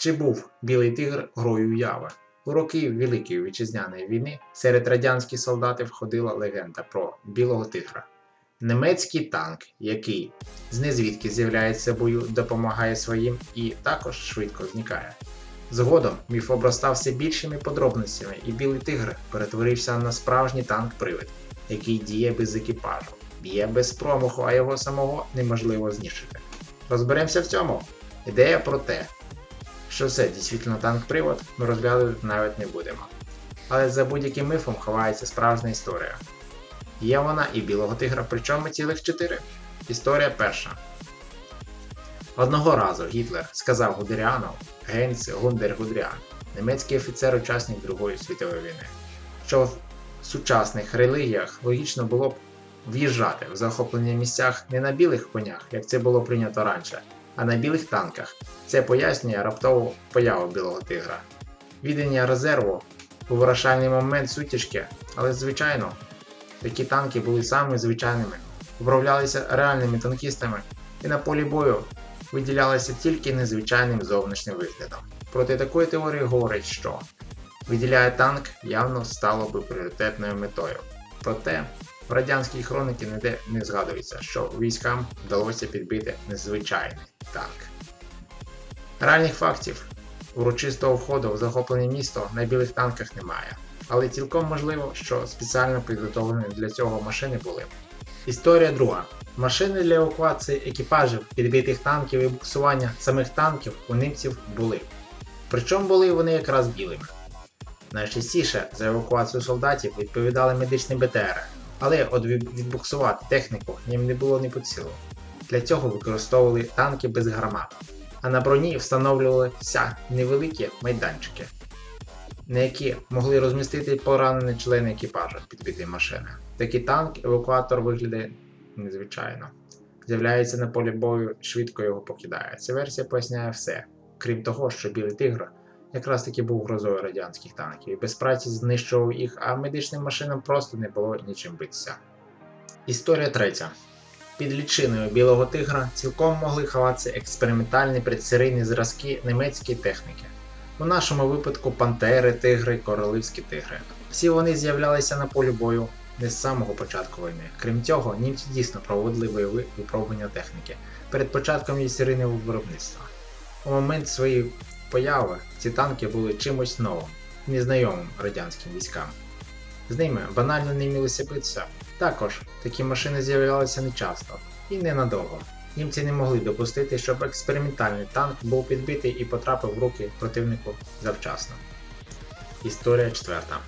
Чи був Білий Тигр грою уяви? У роки Великої Вітчизняної війни серед радянських солдатів ходила легенда про Білого Тигра. Немецький танк, який знезвідки з'являється в бою, допомагає своїм і також швидко зникає. Згодом міф обростав все більшими подробностями, і Білий Тигр перетворився на справжній танк-привид, який діє без екіпажу, б'є без промаху, а його самого неможливо знищити. Розберемося в цьому. Ідея про те, що це дійсно танк-привод, ми розглядати навіть не будемо. Але за будь-яким мифом ховається справжня історія. Є вона і білого тигра, причому цілих чотири. Історія перша. Одного разу Гітлер сказав Гудеріану, Гейнс Гундер Гудріан, немецький офіцер учасник Другої світової війни, що в сучасних релігіях логічно було б в'їжджати в захоплені місцях не на білих конях, як це було прийнято раніше, а на білих танках. Це пояснює раптову появу білого тигра. Віддання резерву у вирішальний момент сутички, але звичайно, такі танки були самими звичайними, управлялися реальними танкістами і на полі бою виділялися тільки незвичайним зовнішнім виглядом. Проти такої теорії говорить, що виділяє танк явно стало би пріоритетною метою. Проте в радянській хроніці ніде не згадується, що військам вдалося підбити незвичайний танк. Реальних фактів урочистого входу в захоплене місто на білих танках немає, але цілком можливо, що спеціально підготовлені для цього машини були. Історія друга. Машини для евакуації екіпажів підбитих танків і буксування самих танків у німців були. Причому були вони якраз білими. Найчастіше за евакуацію солдатів відповідали медичні БТР, але відбуксувати техніку їм не було ні під силу. Для цього використовували танки без гармат, а на броні встановлювалися невеликі майданчики, на які могли розмістити поранені члени екіпажу підбитої машини. Такий танк евакуатор виглядає незвичайно. З'являється на полі бою, швидко його покидає. Ця версія поясняє все, крім того, що білий тигр якраз таки був грозою радянських танків і без праці знищував їх, а медичним машинам просто не було нічим битися. Історія третя. Під лічиною білого тигра цілком могли ховатися експериментальні предсерійні зразки німецької техніки. У нашому випадку пантери, тигри, королівські тигри. Всі вони з'являлися на полі бою не з самого початку війни. Крім цього, німці дійсно проводили бойові випробування техніки перед початком її серійного виробництва. У момент своєї появи ці танки були чимось новим, незнайомим радянським військам. З ними банально не вмілося битися. Також такі машини з'являлися нечасто і ненадовго. Німці не могли допустити, щоб експериментальний танк був підбитий і потрапив в руки противнику завчасно. Історія четверта.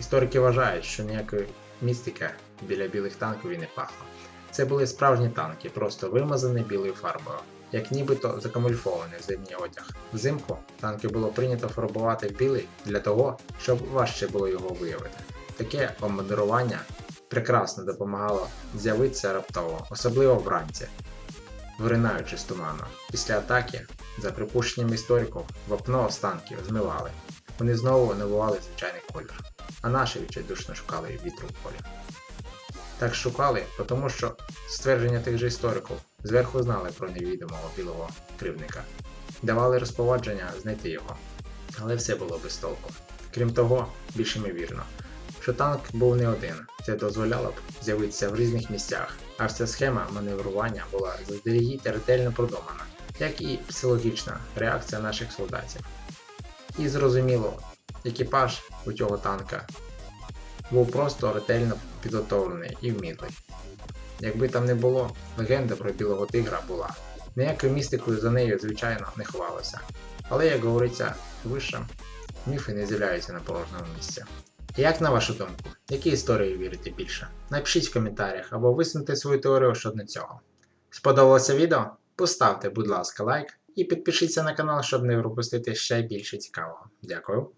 Історики вважають, що ніякої містики біля білих танків і не пахло. Це були справжні танки, просто вимазані білою фарбою, як нібито закамульфований в зимній одяг. Взимку танки було прийнято фарбувати білий для того, щоб важче було його виявити. Таке обмундирування прекрасно допомагало з'явитися раптово, особливо вранці, виринаючи з туману. Після атаки, за припущенням істориків, вапно останків змивали. Вони знову набували звичайний колір, а наші відчайдушно шукали вітру в полі. Так шукали, тому що ствердження тих же істориків зверху знали про невідомого білого кривника, давали розповадження знайти його. Але все було без толку. Крім того, більш ймовірно, що танк був не один, це дозволяло б з'явитися в різних місцях, а вся схема маневрування була заздалегідь ретельно продумана, як і психологічна реакція наших солдатів. І зрозуміло, екіпаж у цього танка був просто ретельно підготовлений і вмілий. Якби там не було, легенда про білого тигра була. Ніякою містикою за нею, звичайно, не ховалося. Але, як говориться вище, міфи не з'являються на порожньому місці. Як на вашу думку, які історії вірите більше? Напишіть в коментарях або висуньте свою теорію щодо цього. Сподобалося відео? Поставте, будь ласка, лайк і підпишіться на канал, щоб не пропустити ще більше цікавого. Дякую.